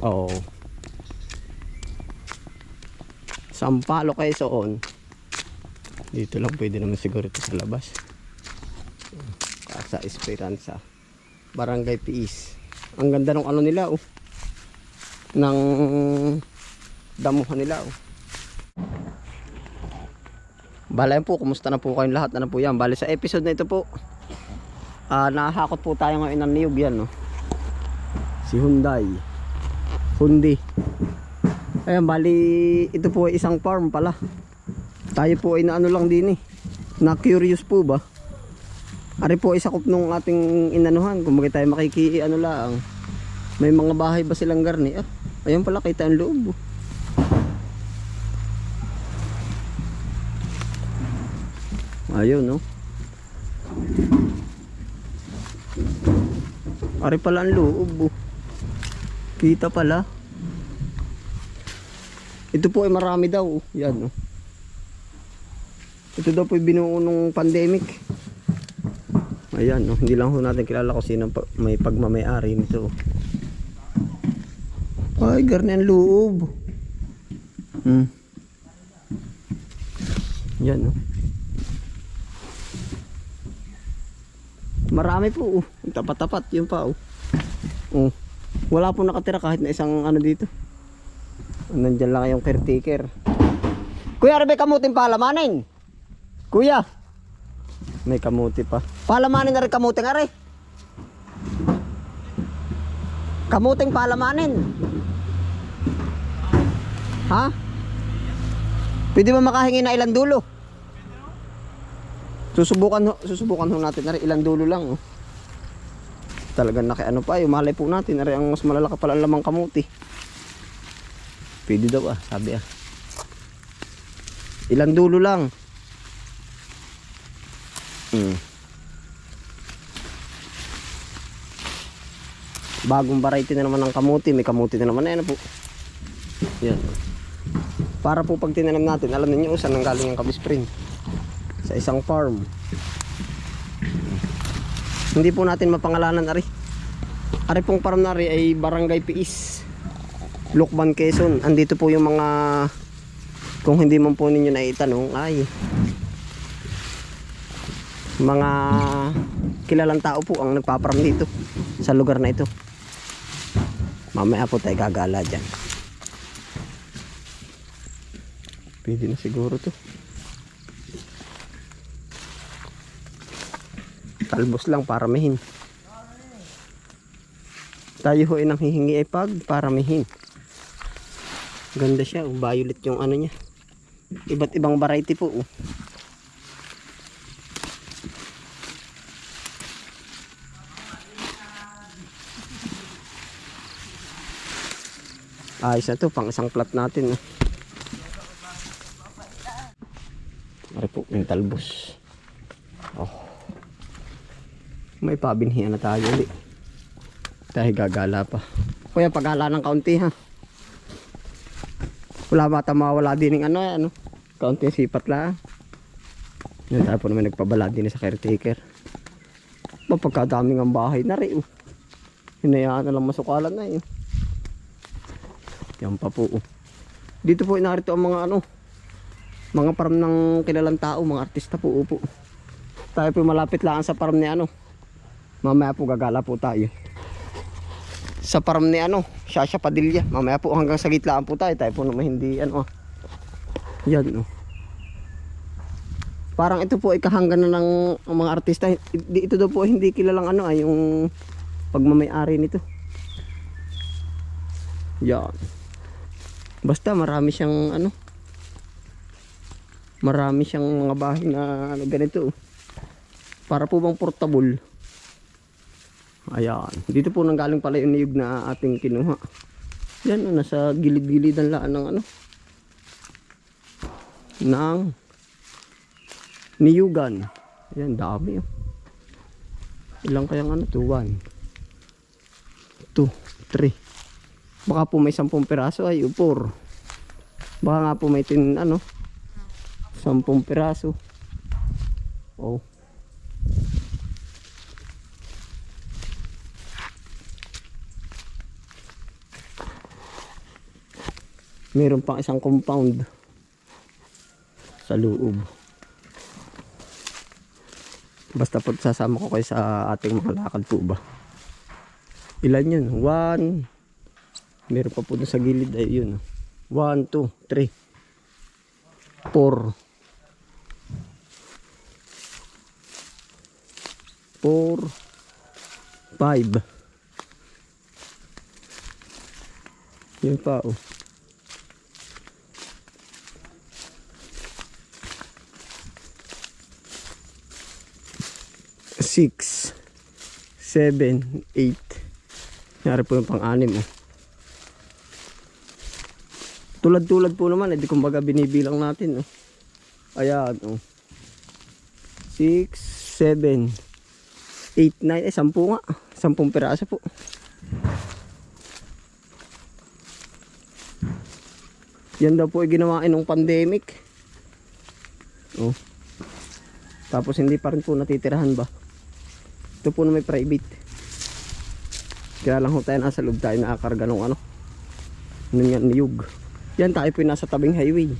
Oo. Sampalo Quezon. Dito lang pwede naman siguro ito sa labas. Casa Esperanza. Barangay Piis. Ang ganda ng ano nila oh. Ng damuhan nila oh. Bala yan po, kumusta na po kayong lahat? Ano po yan? Bali sa episode na ito po. Ah, nakahakot po tayo ngayon ng niyog yan no. Si Hyundai. Hundi. Ayan, bali ito po ay isang farm pala. Tayo po ay naano lang din eh. Na curious po ba? Ari po ay sakop nung ating inanuhan. Kung bakit tayo makiki ano lang. May mga bahay ba silang garni? Ah, ayun pala kita ang loob. oh. Ayun no. Ari pala ang loob. oh. Kita pala. Ito po ay marami daw. oh. Yan no. Ito daw po ay binuo nung pandemic. Ayan, no? hindi lang ho natin kilala kung sino may pagmamayari nito. Ay, garni ang loob. Hmm. Yan, no? Marami po, oh. Tapat-tapat, yun pa, oh. Oh. Wala po nakatira kahit na isang ano dito. Nandyan lang yung caretaker. Kuya, Rebe, kamuting palamanin. Kuya. May kamuti pa. Palamanin na rin kamuting, are. Kamuting palamanin. Ha? Pwede ba makahingi na ilang dulo? Susubukan susubukan natin na rin ilang dulo lang. Oh. Talagang naki ano pa, yung malay po natin, na rin ang mas malalaki pala ang lamang kamuti. Pwede daw ah, sabi ah. Ilang dulo lang. Hmm. Bagong variety na naman ng kamuti. May kamuti na naman. Ayan na po. Yan. Para po pag tinanim natin, alam niyo saan nang galing yung kabispring. Sa isang farm. Hindi po natin mapangalanan ari. Ari pong farm na ari ay Barangay Piis. Lukban, Quezon. Andito po yung mga kung hindi man po ninyo naitanong ay mga kilalang tao po ang nagpaparam dito sa lugar na ito. Mamaya po tayo gagala dyan. Pwede na siguro to. Talbos lang paramihin. Tayo ho ay nang hihingi ay pag paramihin. Ganda siya, oh, violet yung ano niya. Iba't ibang variety po. Oh. Ayos na to, pang isang plat natin. oh. Ari po, yung talbos. Oh. May pabinhian na tayo ulit. Dahil gagala pa. Kuya, pagala ng kaunti ha. Wala bata mawala din ng ano, ano. Kaunti sipat lang. Yan tayo po naman nagpabala din sa caretaker. Mapagkadaming ang bahay na rin. oh. Hinayaan na lang masukalan na yun. Yan pa po. oh. Dito po inarito ang mga ano, mga farm ng kilalang tao, mga artista po upo. Tayo po malapit lang sa farm ni ano. Mamaya po gagala po tayo. Sa farm ni ano, Shasha Padilla. Mamaya po hanggang sa gitlaan po tayo. Tayo po naman hindi ano. ah. Yan oh. Parang ito po ay kahanggan na ng mga artista. Ito daw po hindi kilalang ano ay yung pagmamayari nito. Yan. Basta marami siyang ano. Marami siyang mga bahay na ano, ganito. oh. Para po bang portable. Ayan. Dito po nanggaling pala yung niyog na ating kinuha. Yan, oh, nasa gilid-gilid ang laan ng ano. Ng niyugan. Ayan, dami. Oh. Ilang kayang ano to? 1, 2, 3. Baka po may 10 piraso ay upor. Baka nga po may tin ano 10 piraso. Oh. Meron pang isang compound sa loob. Basta po sasama ko kayo sa ating mga lakad po ba. Ilan yun? One. Meron pa po sa gilid ay yun. One, two, three. Four. Four. Five. Yun pa oh. Six. Seven. Eight. Yari po yung pang-anim oh. Tulad-tulad po naman, edi kumbaga binibilang natin oh. Ayan oh. Six, seven, eight, nine, eh sampu nga. Sampung piraso po. Yan daw po ay ginawain ng pandemic. Oh. Tapos hindi pa rin po natitirahan ba? Ito po na may private. Kaya lang ho tayo nasa loob tayo nakakarga ng ano. Ano yan, niyog. Yan tayo po nasa tabing highway.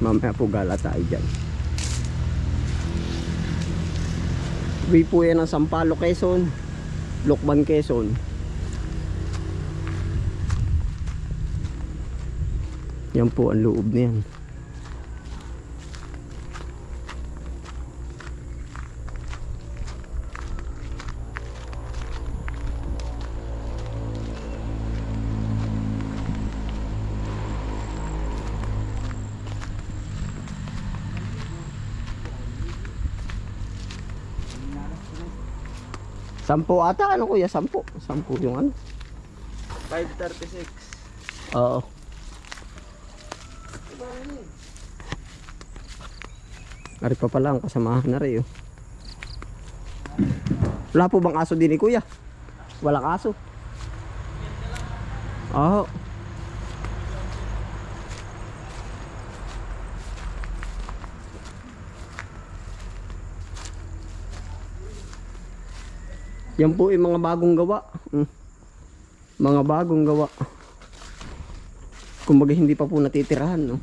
Mamaya po gala tayo dyan. Way po yan ng Sampalo, Quezon. Lokban, Quezon. Yan po ang loob niyan. Sampo ata, ano kuya? Sampo. Sampo yung ano. 536. Oo. Ari pa pala ang kasamahan na rin. Oh. Wala po bang aso din ni kuya? Walang aso. Oo. Yan po yung mga bagong gawa. Mm. Mga bagong gawa. Kumbaga hindi pa po natitirahan, no?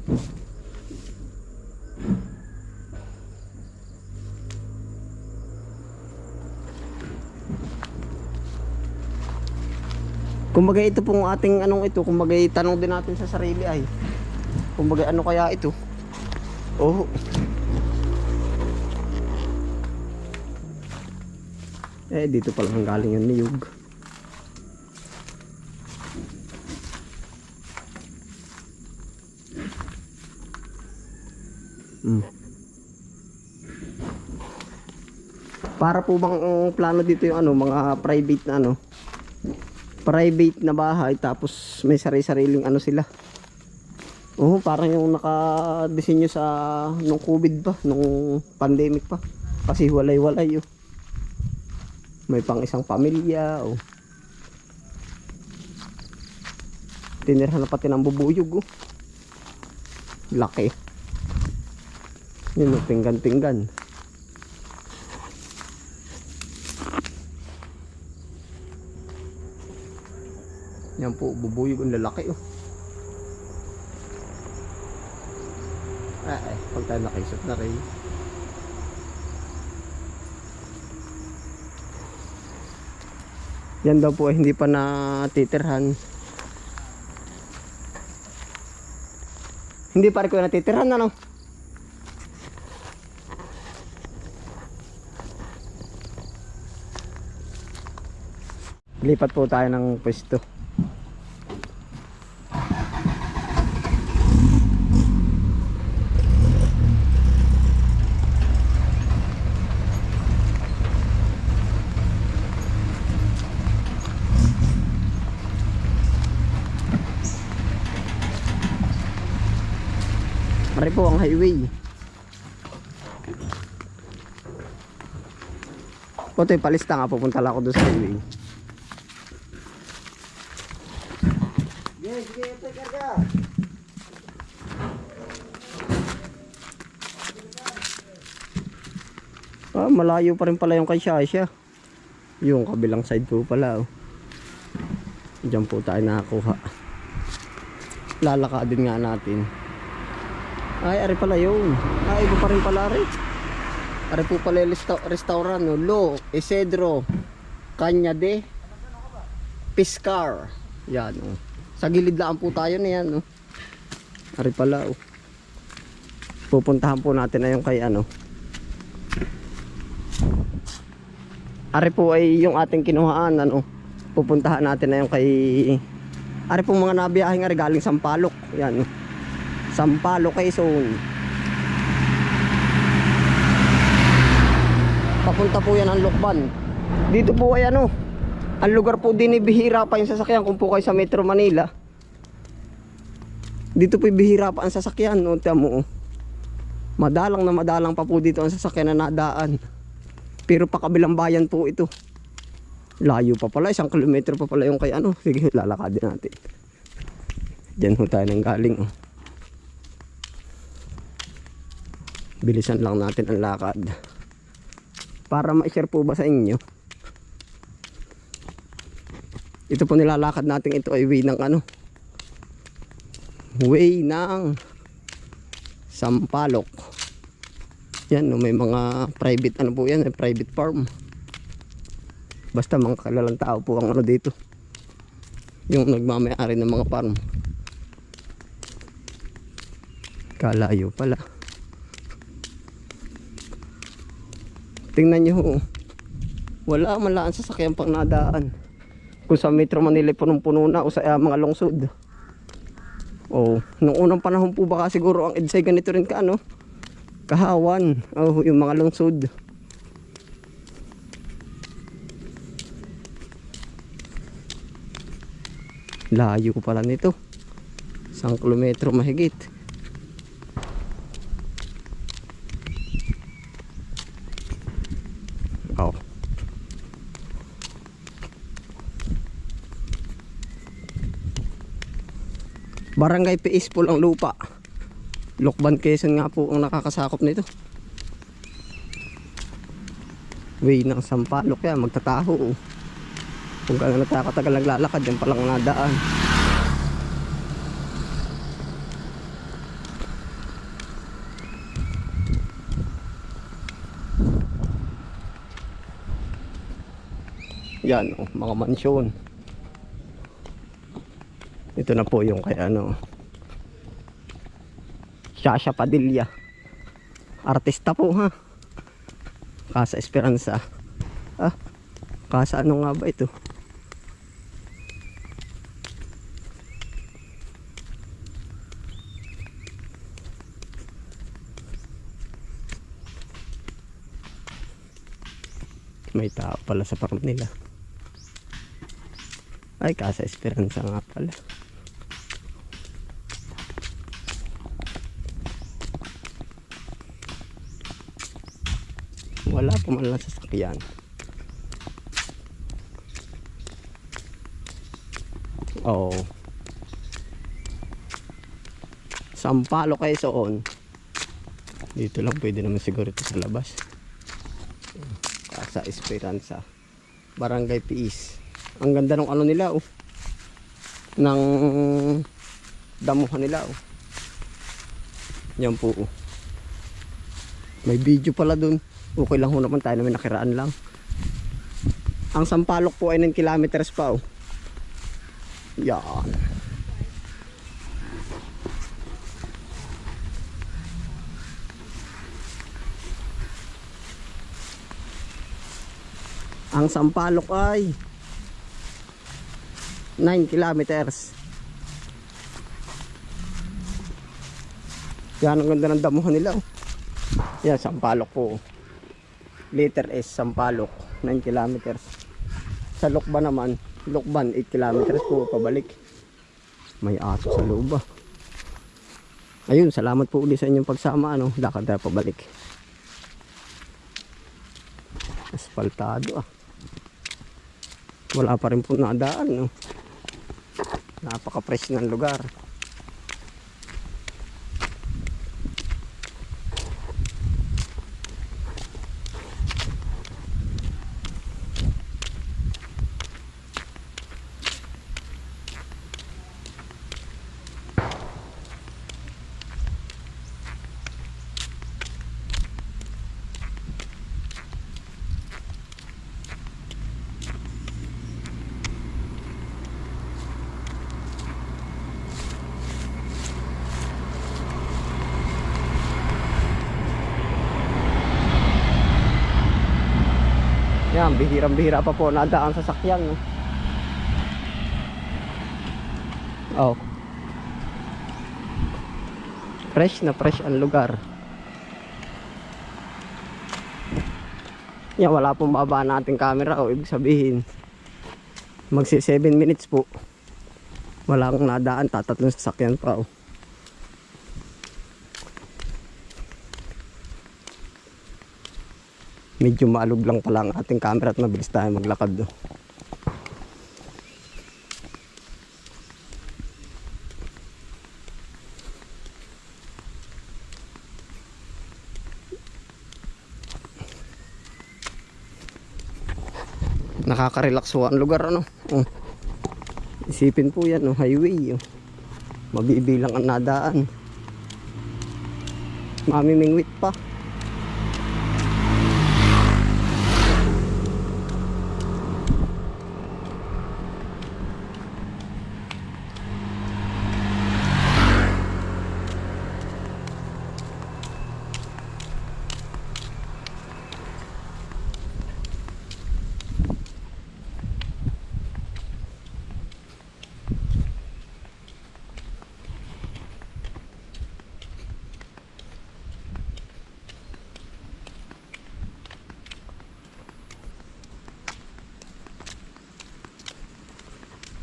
Kumbaga ito pong ating anong ito, kumbaga tanong din natin sa sarili ay. Kumbaga ano kaya ito? Oh. Eh dito pa lang galing yung niyog. Mm. Para po bang ang plano dito yung ano, mga private na ano? Private na bahay tapos may sari-sariling ano sila. Oo, parang yung naka-disenyo sa nung COVID pa, nung pandemic pa. Kasi walay-walay yun. May pang isang pamilya, oh. Tinirhan na pati ng bubuyog, oh. Laki. Yun, oh, pinggan-pinggan. Yan po, bubuyog ang lalaki, oh. Ah, eh, pag tayo nakisot na rin. Yan daw po hindi pa natitirhan. Hindi pa rin ko natitirhan, ano? Lipat po tayo ng pwesto. Mari po ang highway. Puto, palista nga pupunta lang ako doon sa highway. Sige, sige, ito karga. Ah, malayo pa rin pala yung kay Shasha. Yung kabilang side po pala. Oh. Diyan po tayo nakakuha. lalakadin nga natin. Ay, ari pala yun. Ay, iba pa rin pala rin. Ari po pala yung resta- restaurant, no? Lo, Isedro, Cañade, Piscar. Yan, oh. Sa gilid lang po tayo na yan, no? Ari pala, oh. Pupuntahan po natin na yung kay ano. Ari po ay yung ating kinuhaan, ano. Pupuntahan natin na yung kay... Ari po mga nabiyahing ari galing Sampaloc. Yan, oh. Sampaloc, Quezon. Papunta po yan ang Lokban. Dito po ay ano, ang lugar po din ay bihira pa yung sasakyan kung po kayo sa Metro Manila. Dito po ay bihira pa ang sasakyan, no, tiyan mo. oh. Madalang na madalang pa po dito ang sasakyan na nadaan. Pero pa kabilang bayan po ito. Layo pa pala, isang kilometro pa pala yung kay ano. Sige, lalakadin natin. Diyan ho tayo nang galing. Oh. Bilisan lang natin ang lakad. Para ma-share po ba sa inyo? Ito po nilalakad natin ito ay way ng ano? Way ng Sampalok. Yan, no, may mga private ano po yan, may private farm. Basta mga kalalang tao po ang ano dito. Yung nagmamayari ng mga farm. Kalayo pala. Tingnan nyo ho. Wala man lang sa sasakyan pang nadaan. Kung sa Metro Manila punong-puno na o sa ah, mga lungsod. Oh, nung unang panahon po baka siguro ang EDSA ganito rin ka ano. Kahawan. Oh, yung mga lungsod. Layo pala nito. Isang kilometro mahigit. Barangay Peaceful ang lupa. Lokban Quezon nga po ang nakakasakop nito. Way ng Sampalok yan, magtataho. oh. Kung gano'n nakakatagal naglalakad, yan palang nadaan. Yan, oh, mga mansyon. Ito na po yung kay ano. Shasha Padilla. Artista po ha. Casa Esperanza. Ah, casa ano nga ba ito? May tao pala sa farm nila. Ay, Casa Esperanza nga pala. Wala pa man lang sasakyan. Oh. Sampalo kayo soon. Dito lang pwede naman siguro ito sa labas. Casa Esperanza. Barangay Piis. Ang ganda ng ano nila oh. Ng damuhan nila oh. Yan po oh. May video pala dun. Okay lang ho naman tayo na may nakiraan lang. Ang Sampalok po ay 9 kilometers pa oh. Yan. Ang Sampalok ay 9 kilometers. Yan ang ganda ng damuhan nila. Oh. Yan, Sampalok po. Letter S, Sampalok, 9 kilometers. Sa Lokban naman, Lokban, 8 kilometers po pabalik. May aso sa loob ah. Ayun, salamat po ulit sa inyong pagsama. Ano, lakad tayo pabalik. Asfaltado ah. Wala pa rin po nadaan. No? Napaka-fresh ng lugar. Yan, bihirang-bihira pa po nadaan sa sakyan. Oh. Fresh na fresh ang lugar. Yan, wala pong baba nating camera o ibig sabihin magsi 7 minutes po. Wala akong nadaan, tatatlong sasakyan pa oh. Medyo maalog lang pala ang ating camera at mabilis tayo maglakad do. Nakaka-relax ho ang lugar ano. Oh. Isipin po yan, oh, highway. Oh. Mabibilang ang nadaan. Mamimingwit pa.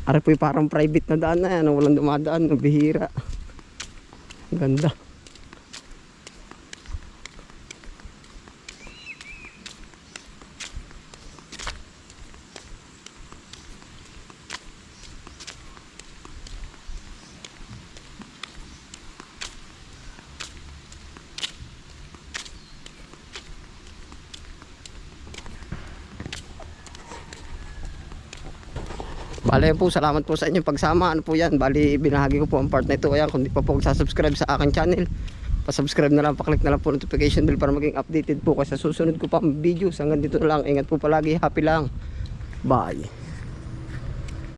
Ari po parang private na daan na yan. Walang dumadaan. Bihira. Ganda. Bale po, salamat po sa inyong pagsama. Ano po yan? Bali, binahagi ko po ang part na ito. Ayan, kung di pa po subscribe sa aking channel, pasubscribe na lang, paklik na lang po notification bell para maging updated po kasi susunod ko pa ang videos. Hanggang dito na lang. Ingat po palagi. Happy lang. Bye.